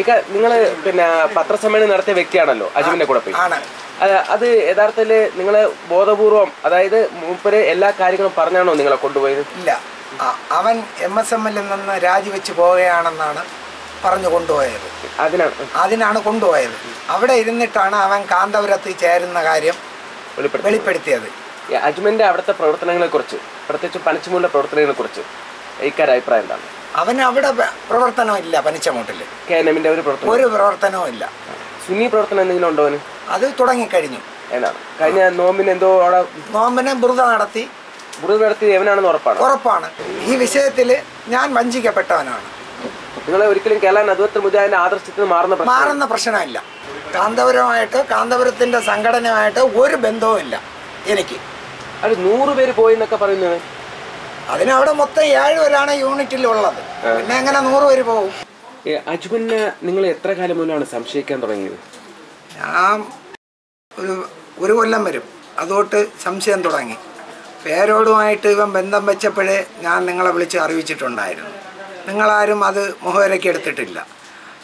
ഇക്ക നിങ്ങൾ പിന്നെ പത്രസമ്മേളനം നടത്തിയ വ്യക്തിയാണല്ലോ അജുവിന്റെ കൂടെ പോയി. അത് യഥാർത്ഥത്തിൽ യഥാർത്ഥത്തിൽ നിങ്ങളെ ബോധപൂർവം അതായത് മൂപ്പര് എല്ലാ കാര്യങ്ങളും പറഞ്ഞാണോ നിങ്ങളെ കൊണ്ടുപോയത്? ഇല്ല. അവൻ എം എസ് എം എമ്മിൽ നിന്ന് രാജിവെച്ച് പോവുകയാണെന്നാണ് പറഞ്ഞു കൊണ്ടുപോയത്. അതിനാണ് അതിനാണ് കൊണ്ടുപോയത്. അവിടെ ഇരുന്നിട്ടാണ് അവൻ കാന്തപുരത്ത് ചേരുന്ന കാര്യം വെളിപ്പെടുത്തി വെളിപ്പെടുത്തിയത്. അജ്മന്റെ അവിടുത്തെ പ്രവർത്തനങ്ങളെ കുറിച്ച് പ്രത്യേകിച്ച് പനച്ചുമൂലിന്റെ പ്രവർത്തനങ്ങളെ കുറിച്ച് ഇക്കാരഭിപ്രായം എന്താണ്? അവന് അവിടെ പ്രവർത്തനമില്ല പനിച്ചമൂട്ടിൽ കെ ഒരു പ്രവർത്തനം. ഒരു പ്രവർത്തനവും ഇല്ല. സുനി പ്രവർത്തനം എന്തെങ്കിലും ഉണ്ടോ അവന്? അത് തുടങ്ങിക്കഴിഞ്ഞു. കഴിഞ്ഞ നോമ്പിന് എന്തോ അവിടെ നോമ്പിനെ ബ്രുത നടത്തി. ബ്രുത നടത്തി എവനാണെന്ന് ഉറപ്പാണ്? ഉറപ്പാണ്. ഈ വിഷയത്തിൽ ഞാൻ വഞ്ചിക്കപ്പെട്ടവനാണ്. നിങ്ങളെ ഒരിക്കലും കേരള നദുവത്തിൽ മുജാഹിന്റെ ആദർശത്തിൽ നിന്ന് മാറുന്ന മാറുന്ന പ്രശ്നമില്ല. കാന്തപുരമായിട്ട് കാന്തപുരത്തിന്റെ സംഘടനയുമായിട്ട് ഒരു ബന്ധവും ഇല്ല എനിക്ക്. അത് നൂറ് പേര് പോയി എന്നൊക്കെ പറയുന്നത്? അതിനവിടെ മൊത്തം ഏഴ് പേരാണ് യൂണിറ്റിൽ ഉള്ളത്. പിന്നെ എങ്ങനെ നൂറ് പേര് പോകും? ഈ നിങ്ങൾ എത്ര കാലം മുന്നാണ് സംശയിക്കാൻ തുടങ്ങിയത്? ഞാൻ ഒരു ഒരു കൊല്ലം വരും. അതോട്ട് സംശയം തുടങ്ങി. പേരോടുമായിട്ട് ഇവൻ ബന്ധം വെച്ചപ്പോഴേ ഞാൻ നിങ്ങളെ വിളിച്ച് അറിയിച്ചിട്ടുണ്ടായിരുന്നു. നിങ്ങളാരും അത് മുഖവരയ്ക്ക് എടുത്തിട്ടില്ല.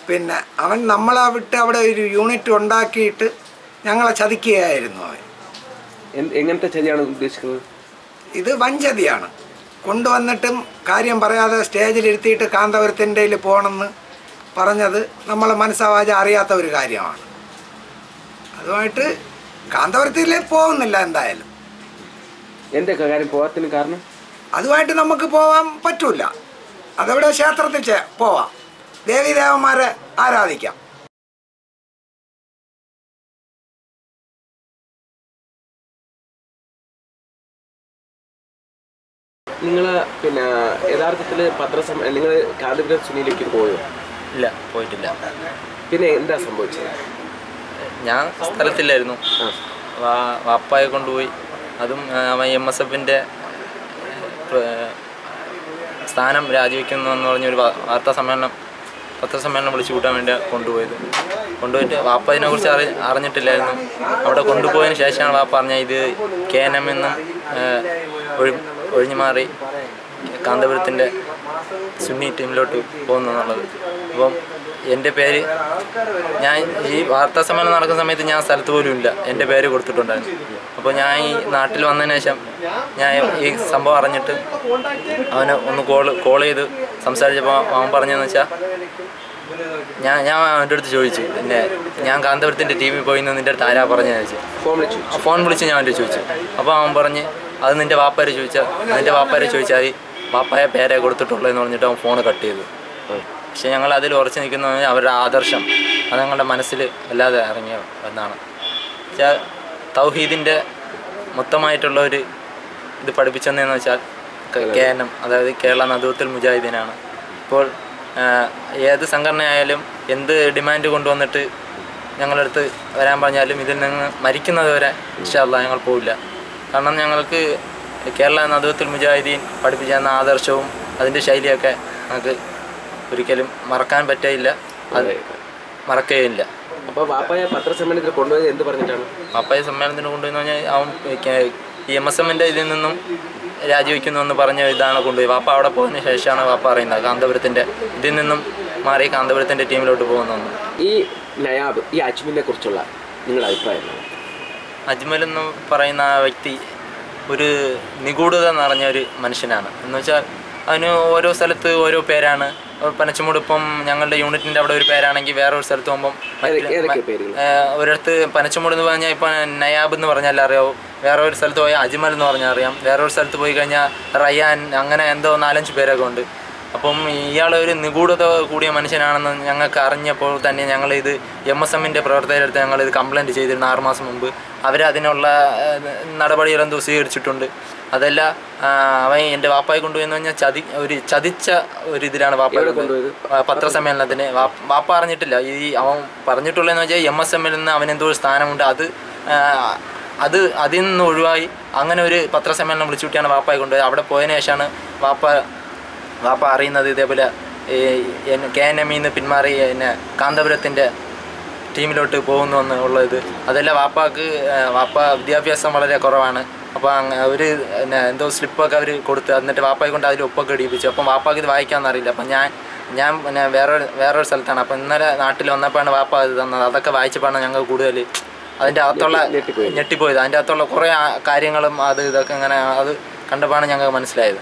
പിന്നെ അവൻ നമ്മളെ വിട്ട് അവിടെ ഒരു യൂണിറ്റ് ഉണ്ടാക്കിയിട്ട് ഞങ്ങളെ ചതിക്കുകയായിരുന്നു അവൻ. എങ്ങനത്തെ ചതിയാണ് ഉദ്ദേശിക്കുന്നത്? ഇത് വഞ്ചതിയാണ് കൊണ്ടുവന്നിട്ടും കാര്യം പറയാതെ സ്റ്റേജിലിരുത്തിയിട്ട് കാന്തപുരത്തിന്റെ പോകണമെന്ന് പറഞ്ഞത് നമ്മളെ മനസ്സാവാജ അറിയാത്ത ഒരു കാര്യമാണ്. അതുമായിട്ട് കാന്തപുരത്തിൽ പോകുന്നില്ല എന്തായാലും. എന്തൊക്കെ കാര്യം പോകാത്തിന് കാരണം? അതുമായിട്ട് നമുക്ക് പോകാൻ പറ്റൂല. അതവിടെ ക്ഷേത്രത്തിൽ പോവാം. ദേവീദേവന്മാരെ ആരാധിക്കാം. നിങ്ങൾ പിന്നെ യഥാർത്ഥത്തിൽ പത്രസം നിങ്ങൾ കാന്തപുരം സുനിയിലേക്ക് പോയോ? ഇല്ല പോയിട്ടില്ല. പിന്നെ എന്താ സംഭവിച്ചത്? ഞാൻ സ്ഥലത്തില്ലായിരുന്നു. വാ- വാപ്പായെ കൊണ്ടുപോയി. അതും എം എസ് എഫിന്റെ സ്ഥാനം രാജിവെക്കുന്നു എന്ന് പറഞ്ഞൊരു വാർത്താ സമ്മേളനം പത്രസമ്മേളനം വിളിച്ചു കൂട്ടാൻ വേണ്ടി കൊണ്ടുപോയത്. കൊണ്ടുപോയിട്ട് വാപ്പ അതിനെക്കുറിച്ച് അറി അറിഞ്ഞിട്ടില്ലായിരുന്നു. അവിടെ കൊണ്ടുപോയതിന് ശേഷമാണ് വാപ്പ പറഞ്ഞത് ഇത് കെ എൻ എം എന്നും ഒഴിഞ്ഞു മാറി കാന്തപുരത്തിന്റെ സുന്നി ടീമിലോട്ട് പോകുന്നു എന്നുള്ളത് അപ്പം എന്റെ പേര് ഞാൻ ഈ വാർത്താ സമ്മേളനം നടക്കുന്ന സമയത്ത് ഞാൻ സ്ഥലത്ത് പോലും ഇല്ല. എന്റെ പേര് കൊടുത്തിട്ടുണ്ടായിരുന്നു. അപ്പോൾ ഞാൻ ഈ നാട്ടിൽ വന്നതിന് ശേഷം ഞാൻ ഈ സംഭവം അറിഞ്ഞിട്ട് അവനെ ഒന്ന് കോൾ കോൾ ചെയ്ത് സംസാരിച്ചപ്പോൾ അവൻ പറഞ്ഞതെന്ന് വെച്ചാൽ ഞാൻ ഞാൻ അവന്റെ അടുത്ത് ചോദിച്ചു പിന്നെ ഞാൻ കാന്തപുരത്തിന്റെ ടീമിൽ വി പോയി എന്ന് നിന്റെ അടുത്ത് ആരാ പറഞ്ഞു ചോദിച്ചു. ഫോൺ വിളിച്ച്. ഞാൻ അവന്റെ ചോദിച്ചു. അപ്പോൾ അവൻ പറഞ്ഞ് അത് നിന്റെ വാപ്പാരെ ചോദിച്ചാൽ നിന്റെ വാപ്പാരെ ചോദിച്ചാൽ മതി. വാപ്പായ പേരെ കൊടുത്തിട്ടുള്ളൂ എന്ന് പറഞ്ഞിട്ട് അവൻ ഫോൺ കട്ട് ചെയ്തു. പക്ഷെ ഞങ്ങൾ അതിൽ ഉറച്ചു നിൽക്കുന്ന അവരുടെ ആദർശം. അത് ഞങ്ങളുടെ മനസ്സിൽ വല്ലാതെ ഇറങ്ങിയ എന്നാണ്. വെച്ചാൽ തൗഹീദിന്റെ മൊത്തമായിട്ടുള്ള ഒരു ഇത് പഠിപ്പിച്ചതെന്ന് വെച്ചാൽ കെ എൻ എം അതായത് കേരള നദുവത്തിൽ മുജാഹിദീനാണ്. ഇപ്പോൾ ഏത് സംഘടനയായാലും എന്ത് ഡിമാൻഡ് കൊണ്ടുവന്നിട്ട് ഞങ്ങളടുത്ത് വരാൻ പറഞ്ഞാലും ഇതിൽ നിന്ന് മരിക്കുന്നത് വരെ ഇഷ്ടമല്ല ഞങ്ങൾ പോവില്ല. കാരണം ഞങ്ങൾക്ക് കേരള നദുവത്തിൽ മുജാഹിദീൻ പഠിപ്പിച്ച എന്ന ആദർശവും അതിന്റെ ശൈലിയൊക്കെ ഞങ്ങൾക്ക് ഒരിക്കലും മറക്കാൻ പറ്റില്ല അത് മറക്കുകയില്ല. അപ്പോൾ വാപ്പായ പത്രസമ്മേളനത്തിൽ കൊണ്ടുപോയത് എന്ത് പറഞ്ഞിട്ടാണ്? പപ്പായ സമ്മേളനത്തിന് കൊണ്ടുപോയെന്ന് പറഞ്ഞാൽ അവൻ ഈ എം എസ് എമ്മിന്റെ ഇതിൽ നിന്നും രാജിവെക്കുന്നു എന്ന് പറഞ്ഞ ഇതാണ് കൊണ്ടുപോയി. വാപ്പ അവിടെ പോയതിന് ശേഷമാണ് വാപ്പ അറിയുന്നത് കാന്തപുരത്തിന്റെ ഇതിൽ നിന്നും മാറി കാന്തപുരത്തിന്റെ ടീമിലോട്ട് പോകുന്നു ഈ നയാബ് ഈ അജ്മിനെ കുറിച്ചുള്ള നിങ്ങളുടെ അഭിപ്രായം? അജ്മൽ എന്ന് പറയുന്ന ആ വ്യക്തി ഒരു നിഗൂഢത നിറഞ്ഞ ഒരു മനുഷ്യനാണ്. എന്ന് വെച്ചാൽ അതിന് ഓരോ സ്ഥലത്ത് ഓരോ പേരാണ്. പനച്ചുമൂട് ഇപ്പം ഞങ്ങളുടെ യൂണിറ്റിന്റെ അവിടെ ഒരു പേരാണെങ്കിൽ വേറെ ഒരു സ്ഥലത്ത് പോകുമ്പം ഒരിടത്ത് പനച്ചുമൂട് എന്ന് പറഞ്ഞാൽ ഇപ്പം നയാബ് എന്ന് പറഞ്ഞാൽ അറിയാവും. വേറെ ഒരു സ്ഥലത്ത് പോയാൽ അജ്മൽ എന്ന് പറഞ്ഞാൽ അറിയാം. വേറെ ഒരു സ്ഥലത്ത് പോയി കഴിഞ്ഞാൽ റയാൻ അങ്ങനെ എന്തോ നാലഞ്ച് പേരൊക്കെ ഉണ്ട്. അപ്പം ഇയാൾ ഒരു നിഗൂഢത കൂടിയ മനുഷ്യനാണെന്ന് ഞങ്ങൾക്ക് അറിഞ്ഞപ്പോൾ തന്നെ ഞങ്ങൾ ഇത് എം എസ് എമ്മിന്റെ പ്രവർത്തകരെടുത്ത് ഞങ്ങൾ ഇത് കംപ്ലയിന്റ് ചെയ്തിരുന്നു ആറ് മാസം മുമ്പ്. ഏഹ്, നടപടികളെന്തോ സ്വീകരിച്ചിട്ടുണ്ട്. അതല്ല അവൻ എന്റെ വാപ്പായി കൊണ്ടുപോയെന്ന് പറഞ്ഞാൽ ചതി ഒരു ചതിച്ച ഒരു ഇതിലാണ് വാപ്പായി കൊണ്ടുപോയത്? പത്രസമ്മേളനത്തിന്. വാപ്പ അറിഞ്ഞിട്ടില്ല. ഈ അവൻ പറഞ്ഞിട്ടുള്ളതെന്ന് വെച്ചാൽ എം എസ് എമ്മിൽ നിന്ന് അവനെന്തോ ഒരു സ്ഥാനമുണ്ട്. അത് അത് അതിൽ നിന്ന് ഒഴിവായി. അങ്ങനെ ഒരു പത്രസമ്മേളനം വിളിച്ചു കൂട്ടിയാണ് വാപ്പായി കൊണ്ടുപോയത്. അവിടെ പോയതിനു ശേഷമാണ് വാപ്പ വാപ്പ അറിയുന്നത് ഇതേപോലെ കെ എൻ എമ്മിൽ നിന്ന് പിന്മാറി എന്നെ കാന്തപുരത്തിന്റെ ടീമിലോട്ട് പോകുന്നു എന്ന് ഉള്ളത്. അതല്ല വാപ്പാക്ക് വാപ്പ വിദ്യാഭ്യാസം വളരെ കുറവാണ്. അപ്പോൾ അവർ എന്തോ സ്ലിപ്പൊക്കെ അവർ കൊടുത്ത് എന്നിട്ട് വാപ്പായി കൊണ്ട് അതിൽ ഒപ്പൊക്കെ ഇടിപ്പിച്ചു. അപ്പം വാപ്പാക്ക് ഇത് വായിക്കാമെന്നറിയില്ല അപ്പം ഞാൻ ഞാൻ പിന്നെ വേറൊരു വേറൊരു സ്ഥലത്താണ്. അപ്പം ഇന്നലെ നാട്ടിൽ വന്നപ്പോഴാണ് വാപ്പ ഇത് തന്നത്. അതൊക്കെ വായിച്ചപ്പോഴാണ് ഞങ്ങൾ കൂടുതൽ അതിന്റെ അകത്തുള്ള ഞെട്ടിപ്പോയി. ഞെട്ടിപ്പോയത്. അതിന്റെ അകത്തുള്ള കുറേ കാര്യങ്ങളും അത് ഇതൊക്കെ ഇങ്ങനെ അത് കണ്ടപ്പോഴാണ് ഞങ്ങൾക്ക് മനസ്സിലായത്.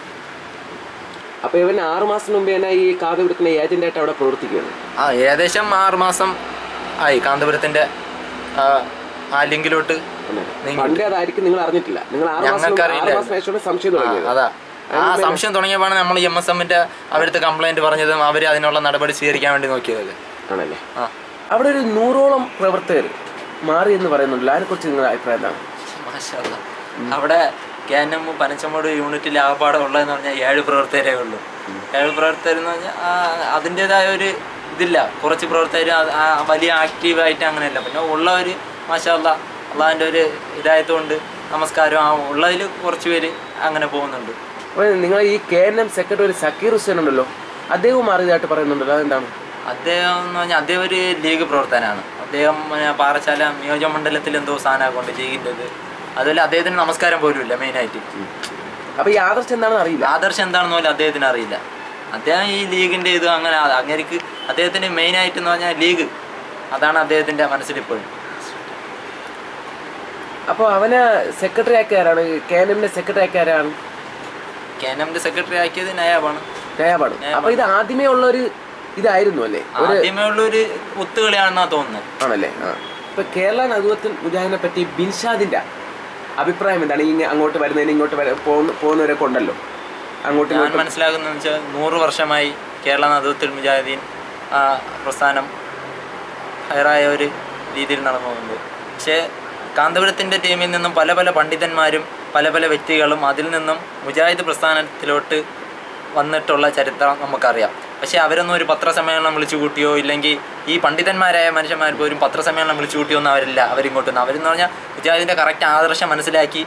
അപ്പൊ ഇവൻ ആറു മാസം മുമ്പ് തന്നെ ഈ കാന്തപുരത്തിന്റെ ഏജന്റായിട്ട് അവിടെ പ്രവർത്തിക്കുകയാണ്. ആ ഏകദേശം ആറു മാസം ആയി കാന്തപുരത്തിന്റെ ആ, ലിങ്കിലോട്ട് പണ്ടേ അതായിരിക്കും നിങ്ങൾ അറിഞ്ഞിട്ടില്ല. നിങ്ങൾ ആറ് മാസം സംശയം തുടങ്ങിയത്. അതാ. ആ സംശയം തുടങ്ങിയപ്പോഴാണ് നമ്മൾ എം എസ് എമ്മിന്റെ അവിടുത്തെ കംപ്ലൈന്റ് പറഞ്ഞതും അവർ അതിനുള്ള നടപടി സ്വീകരിക്കാൻ വേണ്ടി നോക്കിയത്. ആണല്ലേ? അവിടെ ഒരു നൂറോളം പ്രവർത്തകർ മാറി എന്ന് പറയുന്നുണ്ടല്ലോ. അതിനെ കുറിച്ച് നിങ്ങളുടെ അഭിപ്രായം എന്താണ്? മാഷാ അവിടെ ക്യാനം പനച്ചമ്മോട് യൂണിറ്റിൽ ആകപ്പാടെ ഉള്ളതെന്ന് പറഞ്ഞാൽ ഏഴ് പ്രവർത്തകരേ ഉള്ളൂ. ഏഴ് പ്രവർത്തകരെന്ന് പറഞ്ഞാൽ അതിന്റെതായ ഒരു ഇതില്ല. കുറച്ച് പ്രവർത്തകർ വലിയ ആക്റ്റീവായിട്ട് അങ്ങനെയല്ല. പിന്നെ ഉള്ളവർ മാഷാല്ല അള്ളാഹിന്റെ ഒരു ഇതായതുകൊണ്ട് നമസ്കാരം ആ ഉള്ളതിൽ കുറച്ച് പേര് അങ്ങനെ പോകുന്നുണ്ട്. നിങ്ങൾ ഈ K N M secretary Zakir Hussain ഉണ്ടല്ലോ അദ്ദേഹം മാറിയതായിട്ട് പറയുന്നുണ്ടല്ലോ അതെന്താണ്? അദ്ദേഹം എന്ന് പറഞ്ഞാൽ അദ്ദേഹം ഒരു ലീഗ് പ്രവർത്തനമാണ് അദ്ദേഹം പാറശാല നിയോജക മണ്ഡലത്തിൽ എന്തോ സ്ഥാനമാക്കുന്നുണ്ട് ലീഗിന്റെത് അതുപോലെ അദ്ദേഹത്തിന് നമസ്കാരം പോലും ഇല്ല മെയിനായിട്ട് അപ്പൊ ഈ ആദർശം എന്താണെന്ന് അറിയില്ല? ആദർശം എന്താണെന്ന് പോലും അദ്ദേഹത്തിന് അറിയില്ല. അദ്ദേഹം ഈ ലീഗിന്റെ ഇത് അങ്ങനെ അങ്ങനെക്ക് അദ്ദേഹത്തിന് മെയിൻ ആയിട്ട് എന്ന് പറഞ്ഞാൽ ലീഗ്. അതാണ് അദ്ദേഹത്തിന്റെ മനസ്സിൽ ഇപ്പോഴും അപ്പോൾ അവനെ സെക്രട്ടറി ആക്കിയാരാണ് കെ എൻ എമ്മിന്റെ സെക്രട്ടറി ആക്കിയാരാണ് കെ എൻ എമ്മിന്റെ സെക്രട്ടറി ആക്കിയത് നയാബാണ്. നയാബാണ്. അപ്പൊ ഇത് ആദ്യമേ ഉള്ള ഒരു ഇതായിരുന്നു അല്ലേ? ആദ്യമേ ഉള്ള ഒരു ഒത്തുകളിയാണെന്നാണ് തോന്നുന്നത്. ആണല്ലേ? ഇപ്പൊ കേരള നദുവത്തിൽ മുജാഹിദിനെ പറ്റി ബിൻഷാദിന്റെ അഭിപ്രായം എന്താണ്? ഈ അങ്ങോട്ട് വരുന്നതിന് ഇങ്ങോട്ട് വര- പോകുന്ന പോകുന്നവരൊക്കെ ഉണ്ടല്ലോ. അങ്ങോട്ട് ഞാൻ മനസ്സിലാക്കുന്നത് വെച്ചാൽ നൂറ് വർഷമായി കേരള നേതൃത്വത്തിൽ മുജാഹിദീൻ ആ, പ്രസ്ഥാനം ഹയറായ ഒരു രീതിയിൽ നടന്നു പോകുന്നത് പക്ഷേ കാന്തപുരത്തിന്റെ ടീമിൽ നിന്നും പല പല പണ്ഡിതന്മാരും പല പല വ്യക്തികളും അതിൽ നിന്നും മുജാഹിദ് പ്രസ്ഥാനത്തിലോട്ട് വന്നിട്ടുള്ള ചരിത്രം നമുക്കറിയാം. പക്ഷേ അവരൊന്നും ഒരു പത്രസമ്മേളനം വിളിച്ചു കൂട്ടിയോ ഇല്ലെങ്കിൽ ഈ പണ്ഡിതന്മാരായ മനുഷ്യന്മാർ പോലും പത്രസമ്മേളനം വിളിച്ചു കൂട്ടിയോ ഒന്നും അവരില്ല. അവരിങ്ങോട്ട് വന്നു അവരെന്ന് പറഞ്ഞാൽ മുജാഹിദിന്റെ കറക്റ്റ് ആദർശം മനസ്സിലാക്കി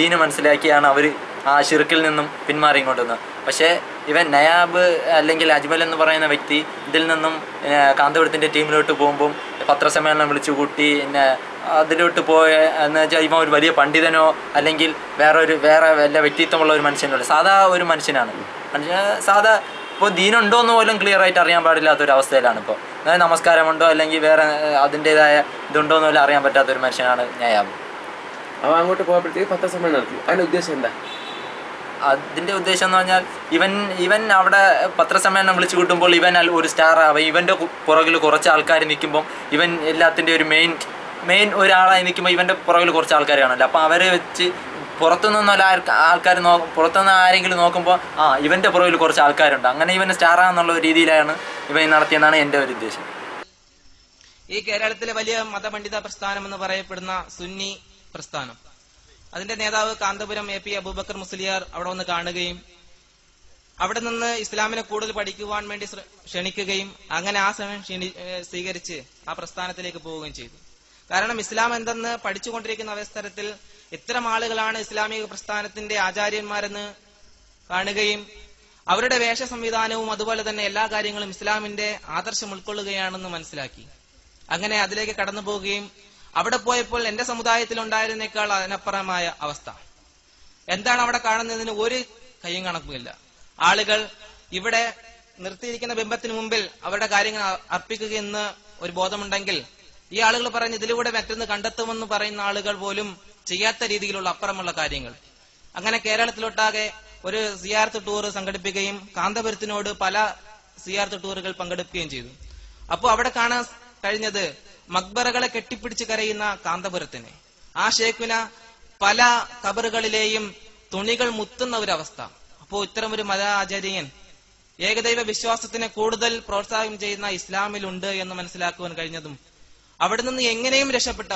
ദീന മനസ്സിലാക്കിയാണ് അവർ ആ ഷിർക്കിൽ നിന്നും പിന്മാറി ഇങ്ങോട്ട് വന്നത്. പക്ഷേ ഇവൻ നയാബ് അല്ലെങ്കിൽ അജ്മൽ എന്ന് പറയുന്ന വ്യക്തി ഇതിൽ നിന്നും കാന്തപുരത്തിന്റെ ടീമിലോട്ട് പോകുമ്പം പത്രസമ്മേളനം വിളിച്ചു കൂട്ടി പിന്നെ അതിലോട്ട് പോയ എന്ന് വെച്ചാൽ ഇവൻ ഒരു വലിയ പണ്ഡിതനോ അല്ലെങ്കിൽ വേറെ ഒരു വേറെ വല്ല വ്യക്തിത്വമുള്ള ഒരു മനുഷ്യനോ സാധാ ഒരു മനുഷ്യനാണ്. മനുഷ്യ സാധാ ഇപ്പോൾ ദീനുണ്ടോ എന്ന് പോലും ക്ലിയർ ആയിട്ട് അറിയാൻ പാടില്ലാത്ത ഒരു അവസ്ഥയിലാണ് ഇപ്പോൾ അതായത് നമസ്കാരമുണ്ടോ അല്ലെങ്കിൽ വേറെ അതിന്റെതായ ഇതുണ്ടോ എന്ന് പോലും അറിയാൻ പറ്റാത്ത ഒരു മനുഷ്യനാണ് നയാബ് അപ്പോൾ അങ്ങോട്ട് പോയപ്പോഴത്തേക്ക് പത്രസമ്മേളനം നടത്തി. അതിന്റെ ഉദ്ദേശം എന്താ? അതിന്റെ ഉദ്ദേശം എന്ന് പറഞ്ഞാൽ ഇവൻ ഇവൻ അവിടെ പത്രസമ്മേളനം വിളിച്ചു കൂട്ടുമ്പോൾ ഇവൻ ഒരു സ്റ്റാർ ആവുക ഇവന്റെ പുറകിൽ കുറച്ച് ആൾക്കാർ നിൽക്കുമ്പോൾ ഇവൻ എല്ലാത്തിന്റെ ഒരു മെയിൻ മെയിൻ ഒരാളായി നിൽക്കുമ്പോൾ ഇവന്റെ പുറകിൽ കുറച്ച് ആൾക്കാർ കാണുമല്ലോ. അപ്പം അവരെ വെച്ച് പുറത്തുനിന്നുള്ള ആൾക്കാർ നോ പുറത്തുനിന്ന് ആരെങ്കിലും നോക്കുമ്പോൾ ആ ഇവന്റെ പുറകിൽ കുറച്ച് ആൾക്കാരുണ്ട്. അങ്ങനെ ഇവൻ സ്റ്റാറാന്നുള്ള രീതിയിലാണ് ഇവൻ നടത്തിയെന്നാണ് എന്റെ ഒരു ഉദ്ദേശം. ഈ കേരളത്തിലെ വലിയ മതപണ്ഡിത പ്രസ്ഥാനം എന്ന് പറയപ്പെടുന്ന സുന്നി പ്രസ്ഥാനം. അതിന്റെ നേതാവ് കാന്തപുരം എ പി അബൂബക്കർ മുസ്ലിയാർ അവിടെ വന്ന് കാണുകയും അവിടെ നിന്ന് ഇസ്ലാമിനെ കൂടുതൽ പഠിക്കുവാൻ വേണ്ടി ക്ഷണിക്കുകയും അങ്ങനെ ആ സമയം സ്വീകരിച്ച് ആ പ്രസ്ഥാനത്തിലേക്ക് പോവുകയും ചെയ്തു. കാരണം ഇസ്ലാം എന്തെന്ന് പഠിച്ചുകൊണ്ടിരിക്കുന്ന അവസരത്തിൽ ഇത്തരം ആളുകളാണ് ഇസ്ലാമിക പ്രസ്ഥാനത്തിന്റെ ആചാര്യന്മാരെന്ന് കാണുകയും അവരുടെ വേഷ സംവിധാനവും അതുപോലെ തന്നെ എല്ലാ കാര്യങ്ങളും ഇസ്ലാമിന്റെ ആദർശം ഉൾക്കൊള്ളുകയാണെന്ന് മനസ്സിലാക്കി. അങ്ങനെ അതിലേക്ക് കടന്നു പോവുകയും അവിടെ പോയപ്പോൾ എന്റെ സമുദായത്തിൽ ഉണ്ടായിരുന്നേക്കാൾ അതിനപ്പുറമായ അവസ്ഥ. എന്താണ് അവിടെ കാണുന്നതിന് ഒരു കയ്യും കണക്കുമില്ല. ആളുകൾ ഇവിടെ നിർത്തിയിരിക്കുന്ന ബിംബത്തിന് മുമ്പിൽ അവരുടെ കാര്യങ്ങൾ അർപ്പിക്കുക അർപ്പിക്കുകയെന്ന് ഒരു ബോധമുണ്ടെങ്കിൽ ഈ ആളുകൾ പറയുന്ന ഇതിലൂടെ മറ്റൊന്ന് കണ്ടെത്തുമെന്ന് പറയുന്ന ആളുകൾ പോലും ചെയ്യാത്ത രീതിയിലുള്ള അപ്പുറമുള്ള കാര്യങ്ങൾ. അങ്ങനെ കേരളത്തിലൊട്ടാകെ ഒരു സിയാർത്ത് ടൂർ സംഘടിപ്പിക്കുകയും കാന്തപുരത്തിനോട് പല സിയാർത്ത് ടൂറുകൾ പങ്കെടുക്കുകയും ചെയ്തു. അപ്പോൾ അവിടെ കാണാൻ കഴിഞ്ഞത് മക്ബറകളെ കെട്ടിപ്പിടിച്ച് കരയുന്ന കാന്തപുരത്തിനെ. ആ ഷേഖുന പല കബറുകളിലെയും തുണികൾ മുത്തുന്ന ഒരു അവസ്ഥ അപ്പോ ഇത്തരം ഒരു മത ആചാര്യൻ ഏകദൈവ വിശ്വാസത്തിനെ കൂടുതൽ പ്രോത്സാഹനം ചെയ്യുന്ന ഇസ്ലാമിലുണ്ട് എന്ന് മനസ്സിലാക്കുവാൻ കഴിഞ്ഞതും അവിടെ നിന്ന് എങ്ങനെയും രക്ഷപ്പെട്ട